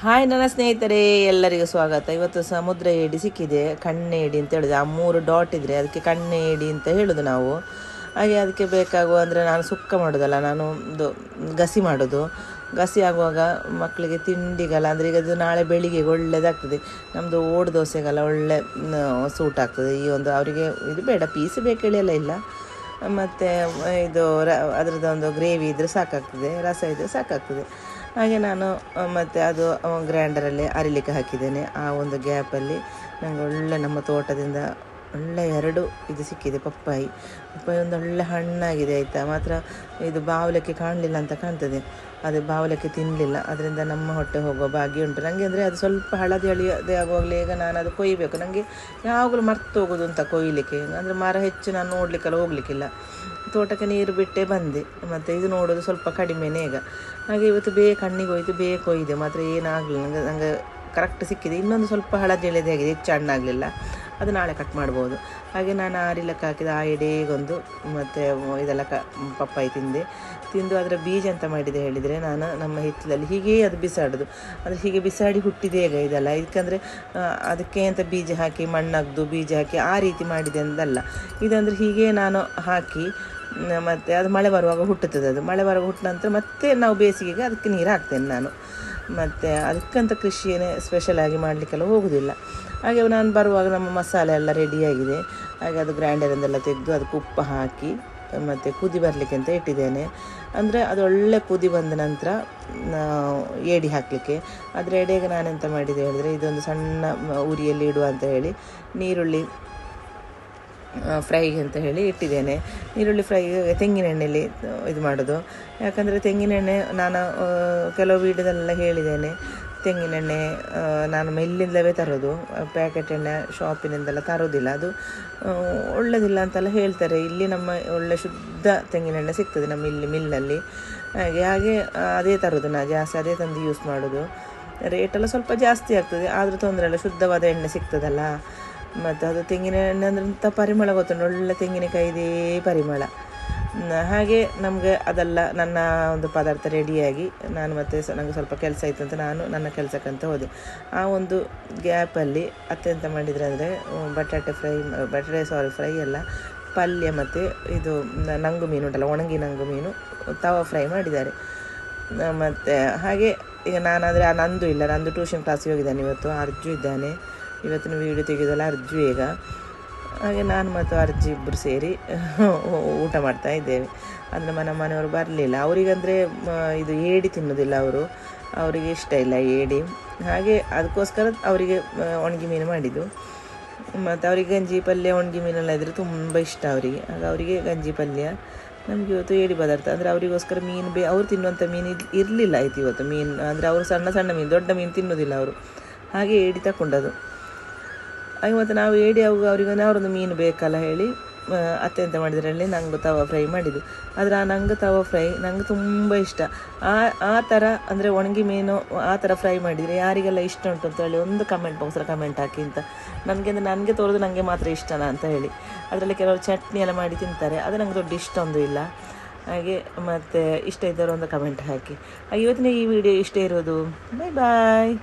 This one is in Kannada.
ಹಾಯ್, ನನ್ನ ಸ್ನೇಹಿತರೆ, ಎಲ್ಲರಿಗೂ ಸ್ವಾಗತ. ಇವತ್ತು ಸಮುದ್ರ ಏಡಿ ಸಿಕ್ಕಿದೆ, ಕಣ್ಣೆ ಏಡಿ ಅಂತ ಹೇಳಿದೆ. ಆ ಮೂರು ಡಾಟ್ ಇದ್ರೆ ಅದಕ್ಕೆ ಕಣ್ಣೆ ಏಡಿ ಅಂತ ಹೇಳೋದು ನಾವು. ಹಾಗೆ ಅದಕ್ಕೆ ಬೇಕಾಗುವ ಅಂದರೆ ನಾನು ಸುಕ್ಕ ಮಾಡೋದಲ್ಲ, ನಾನು ಇದು ಗಸಿ ಮಾಡೋದು. ಗಸಿ ಆಗುವಾಗ ಮಕ್ಕಳಿಗೆ ತಿಂಡಿಗಲ್ಲ, ಅಂದರೆ ಈಗ ಅದು ನಾಳೆ ಬೆಳಿಗ್ಗೆ ಒಳ್ಳೆಯದಾಗ್ತದೆ ನಮ್ಮದು ಓಡ್ ದೋಸೆಗೆಲ್ಲ ಒಳ್ಳೆ ಸೂಟ್ ಆಗ್ತದೆ. ಈ ಒಂದು ಅವರಿಗೆ ಇದು ಬೇಡ, ಪೀಸ್ ಎಲ್ಲ ಇಲ್ಲ. ಮತ್ತು ಇದು ರ ಅದರದ್ದು ಒಂದು ಗ್ರೇವಿ ಇದ್ದರೆ ಸಾಕಾಗ್ತದೆ, ರಸ ಇದ್ದರೆ ಸಾಕಾಗ್ತದೆ. ಹಾಗೆ ನಾನು ಮತ್ತು ಅದು ಗ್ರ್ಯಾಂಡರಲ್ಲಿ ಅರಿಲಿಕ್ಕೆ ಹಾಕಿದ್ದೇನೆ. ಆ ಒಂದು ಗ್ಯಾಪಲ್ಲಿ ನನಗೆ ಒಳ್ಳೆ ನಮ್ಮ ತೋಟದಿಂದ ಒಳ್ಳೆ ಎರಡು ಇದು ಸಿಕ್ಕಿದೆ, ಪಪ್ಪಾಯಿ. ಪಪ್ಪಾಯಿ ಒಂದು ಒಳ್ಳೆ ಹಣ್ಣಾಗಿದೆ, ಆಯಿತಾ? ಮಾತ್ರ ಇದು ಬಾವಲಕ್ಕೆ ಕಾಣಲಿಲ್ಲ ಅಂತ ಕಾಣ್ತದೆ. ಅದು ಬಾವಲಕ್ಕೆ ತಿನ್ನಲಿಲ್ಲ ಅದರಿಂದ ನಮ್ಮ ಹೊಟ್ಟೆ ಹೋಗೋ ಭಾಗ್ಯ ಉಂಟು. ನನಗೆ ಅಂದರೆ ಅದು ಸ್ವಲ್ಪ ಹಳದಿ ಹಳಿಯದೇ ಆಗುವಾಗಲೇ ಈಗ ನಾನು ಅದು ಕೊಯ್ಯಬೇಕು ನನಗೆ ಯಾವಾಗಲೂ ಮರ್ತು ಹೋಗೋದು ಅಂತ ಕೊಯ್ಯಲಿಕ್ಕೆ ಅಂದರೆ ಮರ ಹೆಚ್ಚು ನಾನು ನೋಡಲಿಕ್ಕೆಲ್ಲ ಹೋಗಲಿಕ್ಕಿಲ್ಲ. ತೋಟಕ್ಕೆ ನೀರು ಬಿಟ್ಟೆ ಬಂದೆ. ಮತ್ತು ಇದು ನೋಡೋದು ಸ್ವಲ್ಪ ಕಡಿಮೆನೇ ಈಗ. ಹಾಗೆ ಇವತ್ತು ಬೇಗ ಕಣ್ಣಿಗೆ ಹೋಯ್ತು ಬೇಗ ಕೊಯ್ದೆ. ಮಾತ್ರ ಏನಾಗಲಿಲ್ಲ ನನಗೆ ನನಗೆ ಕರೆಕ್ಟ್ ಸಿಕ್ಕಿದೆ. ಇನ್ನೊಂದು ಸ್ವಲ್ಪ ಹಳದಿ ಎಳೆದೇ ಆಗಿದೆ, ಹೆಚ್ಚು ಹಣ್ಣಾಗಲಿಲ್ಲ. ಅದು ನಾಳೆ ಕಟ್ ಮಾಡ್ಬೋದು. ಹಾಗೆ ನಾನು ಆರಿಲಕ್ಕೆ ಹಾಕಿದ ಆ ಎಡೆಗೊಂದು ಮತ್ತು ಇದೆಲ್ಲ ಕ, ಪಪ್ಪಾಯಿ ತಿಂದೆ. ತಿಂದು ಅದರ ಬೀಜ ಅಂತ ಮಾಡಿದೆ ಹೇಳಿದರೆ, ನಾನು ನಮ್ಮ ಹಿತ್ತಲಲ್ಲಿ ಹೀಗೆ ಅದು ಬಿಸಾಡೋದು. ಅದು ಹೀಗೆ ಬಿಸಾಡಿ ಹುಟ್ಟಿದೆ ಈಗ ಇದೆಲ್ಲ. ಇದಕ್ಕಂದರೆ ಅದಕ್ಕೆ ಅಂತ ಬೀಜ ಹಾಕಿ, ಮಣ್ಣಾಗ್ದು, ಬೀಜ ಹಾಕಿ ಆ ರೀತಿ ಮಾಡಿದೆ ಅಂದಲ್ಲ. ಇದಂದರೆ ಹೀಗೆ ನಾನು ಹಾಕಿ ಮತ್ತು ಅದು ಮಳೆ ಬರುವಾಗ ಹುಟ್ಟುತ್ತದೆ ಅದು. ಮಳೆ ಬರುವಾಗ ಹುಟ್ಟ ನಂತರ ಮತ್ತೆ ನಾವು ಬೇಸಿಗೆಗೆ ಅದಕ್ಕೆ ನೀರು ಹಾಕ್ತೇನೆ ನಾನು. ಮತ್ತು ಅದಕ್ಕಂತ ಕೃಷಿಯೇ ಸ್ಪೆಷಲಾಗಿ ಮಾಡಲಿಕ್ಕೆಲ್ಲ ಹೋಗೋದಿಲ್ಲ. ಹಾಗೆ ನಾನು ಬರುವಾಗ ನಮ್ಮ ಮಸಾಲೆ ಎಲ್ಲ ರೆಡಿಯಾಗಿದೆ ಹಾಗೆ ಅದು ಗ್ರೈಂಡರಿಂದೆಲ್ಲ ತೆಗೆದು ಅದಕ್ಕೆ ಉಪ್ಪು ಹಾಕಿ, ಮತ್ತು ಕುದಿ ಬರಲಿಕ್ಕೆ ಅಂತ ಇಟ್ಟಿದ್ದೇನೆ. ಅಂದರೆ ಅದು ಒಳ್ಳೆ ಕುದಿ ಬಂದ ನಂತರ ಏಡಿ ಹಾಕಲಿಕ್ಕೆ. ಅದರ ಎಡೆಗೆ ನಾನೆಂತ ಮಾಡಿದೆ ಹೇಳಿದರೆ, ಇದೊಂದು ಸಣ್ಣ ಉರಿಯಲ್ಲಿ ಇಡುವ ಅಂತ ಹೇಳಿ ನೀರುಳ್ಳಿ ಫ್ರೈಗೆ ಅಂತ ಹೇಳಿ ಇಟ್ಟಿದ್ದೇನೆ. ಈರುಳ್ಳಿ ಫ್ರೈಗೆ ತೆಂಗಿನೆಣ್ಣೆಯಲ್ಲಿ ಇದು ಮಾಡೋದು. ಯಾಕಂದರೆ ತೆಂಗಿನೆಣ್ಣೆ ನಾನು ಕೆಲವು ವೀಡಿಯೋದಲ್ಲೆಲ್ಲ ಹೇಳಿದ್ದೇನೆ. ತೆಂಗಿನೆಣ್ಣೆ ನಾನು ಮೆಲ್ಲಿಂದಲೇ ತರೋದು. ಪ್ಯಾಕೆಟ್ ಎಣ್ಣೆ ಶಾಪಿನಿಂದೆಲ್ಲ ತರೋದಿಲ್ಲ. ಅದು ಒಳ್ಳೆಯದಿಲ್ಲ ಅಂತೆಲ್ಲ ಹೇಳ್ತಾರೆ. ಇಲ್ಲಿ ನಮ್ಮ ಒಳ್ಳೆ ಶುದ್ಧ ತೆಂಗಿನೆಣ್ಣೆ ಸಿಗ್ತದೆ ನಮ್ಮ ಇಲ್ಲಿ ಮಿಲ್ಲಲ್ಲಿ ಹಾಗೆ ಹಾಗೆ ಅದೇ ತರೋದು ನಾನು ಜಾಸ್ತಿ ಅದೇ ತಂದು ಯೂಸ್ ಮಾಡೋದು. ರೇಟೆಲ್ಲ ಸ್ವಲ್ಪ ಜಾಸ್ತಿ ಆಗ್ತದೆ. ಆದರೂ ತೊಂದರೆ ಇಲ್ಲ. ಶುದ್ಧವಾದ ಎಣ್ಣೆ ಸಿಗ್ತದಲ್ಲ. ಮತ್ತು ಅದು ತೆಂಗಿನ ಅಂಥ ಪರಿಮಳ ಗೊತ್ತುಂಟು, ಒಳ್ಳೆ ತೆಂಗಿನಕಾಯಿದೇ ಪರಿಮಳ. ಹಾಗೆ ನಮಗೆ ಅದೆಲ್ಲ ನನ್ನ ಒಂದು ಪದಾರ್ಥ ರೆಡಿಯಾಗಿ ನಾನು ಮತ್ತೆ ನನಗೆ ಸ್ವಲ್ಪ ಕೆಲಸ ಇತ್ತು ಅಂತ ನಾನು ನನ್ನ ಕೆಲಸಕ್ಕಂತ ಹೋದೆ. ಆ ಒಂದು ಗ್ಯಾಪಲ್ಲಿ ಅತ್ಯಂತ ಮಾಡಿದರೆ ಅಂದರೆ ಬಟಾಟೆ ಫ್ರೈ, ಬಟಾಟೆ ಸಾರಿ ಫ್ರೈ ಎಲ್ಲ, ಪಲ್ಯ ಮತ್ತು ಇದು ನಂಗು ಮೀನು ಉಂಟಲ್ಲ, ಒಣಗಿ ನಂಗು ಮೀನು, ತವ ಫ್ರೈ ಮಾಡಿದ್ದಾರೆ. ಮತ್ತು ಹಾಗೆ ಈಗ ನಾನಾದರೆ ನಂದು ಇಲ್ಲ, ನಂದು ಟ್ಯೂಷನ್ ಕ್ಲಾಸಿಗೆ ಹೋಗಿದ್ದಾನೆ ಇವತ್ತು, ಅರ್ಜು ಇದ್ದಾನೆ. ಇವತ್ತಿನ ವೀಡಿಯೋ ತೆಗೆಯೋದಲ್ಲ ಅರ್ಜು ಈಗ. ಹಾಗೆ ನಾನು ಮತ್ತು ಅರ್ಜಿ ಇಬ್ಬರು ಸೇರಿ, ಊಟ ಮಾಡ್ತಾ ಇದ್ದೇವೆ. ಅಂದರೆ ಮನ ಮನೆಯವರು ಬರಲಿಲ್ಲ. ಅವರಿಗಂದರೆ ಇದು ಏಡಿ ತಿನ್ನೋದಿಲ್ಲ ಅವರು. ಅವರಿಗೆ ಇಷ್ಟ ಇಲ್ಲ ಏಡಿ. ಹಾಗೆ ಅದಕ್ಕೋಸ್ಕರ ಅವರಿಗೆ ಒಣಗಿ ಮೀನು ಮಾಡಿದ್ದು. ಮತ್ತು ಅವರಿಗೆ ಗಂಜಿ ಪಲ್ಯ, ಒಣಗಿ ಮೀನೆಲ್ಲ ಇದ್ದರೆ ತುಂಬ ಇಷ್ಟ ಅವರಿಗೆ. ಆಗ ಅವರಿಗೆ ಗಂಜಿ ಪಲ್ಯ. ನಮಗೆ ಇವತ್ತು ಏಡಿ ಪದಾರ್ಥ. ಅಂದರೆ ಅವರಿಗೋಸ್ಕರ ಮೀನು ಬೇ, ಅವ್ರು ತಿನ್ನುವಂಥ ಮೀನು ಇರಲಿಲ್ಲ ಆಯ್ತು ಇವತ್ತು ಮೀನು. ಅಂದರೆ ಅವರು ಸಣ್ಣ ಸಣ್ಣ ಮೀನು, ದೊಡ್ಡ ಮೀನು ತಿನ್ನೋದಿಲ್ಲ ಅವರು. ಹಾಗೆ ಏಡಿ ತಗೊಂಡದು ಮತ್ತು ನಾವು ಏಡಿ ಆಗುವ ಅವರಿಗೆ ಅವರೊಂದು ಮೀನು ಬೇಕಲ್ಲ ಹೇಳಿ ಅತ್ತೆ ಅಂತ ಮಾಡಿದ್ರಲ್ಲಿ ನಂಗೆ ತವ ಫ್ರೈ ಮಾಡಿದ್ದು. ಆದರೆ ಆ ನಂಗೆ ತವ ಫ್ರೈ ನಂಗೆ ತುಂಬ ಇಷ್ಟ. ಆ ಆ ಥರ ಅಂದರೆ ಒಣಗಿ ಮೀನು ಆ ಥರ ಫ್ರೈ ಮಾಡಿದರೆ ಯಾರಿಗೆಲ್ಲ ಇಷ್ಟ ಉಂಟು ಅಂತ ಹೇಳಿ ಒಂದು ಕಮೆಂಟ್ ಬಾಕ್ಸಲ್ಲಿ ಕಮೆಂಟ್ ಹಾಕಿ ಅಂತ. ನನಗೆ ಅಂದರೆ ನನಗೆ ತೋರೋದು ನನಗೆ ಮಾತ್ರ ಇಷ್ಟನಾ ಅಂತ ಹೇಳಿ. ಅದರಲ್ಲಿ ಕೆಲವರು ಚಟ್ನಿ ಎಲ್ಲ ಮಾಡಿ ತಿಂತಾರೆ, ಅದು ನಂಗೆ ದೊಡ್ಡ ಇಷ್ಟೊಂದು ಇಲ್ಲ. ಹಾಗೆ ಮತ್ತು ಇಷ್ಟ ಇದ್ದವರು ಒಂದು ಕಮೆಂಟ್ ಹಾಕಿ. ಇವತ್ತಿನ ಈ ವಿಡಿಯೋ ಇಷ್ಟ ಇರೋದು. ಬಾಯ್ ಬಾಯ್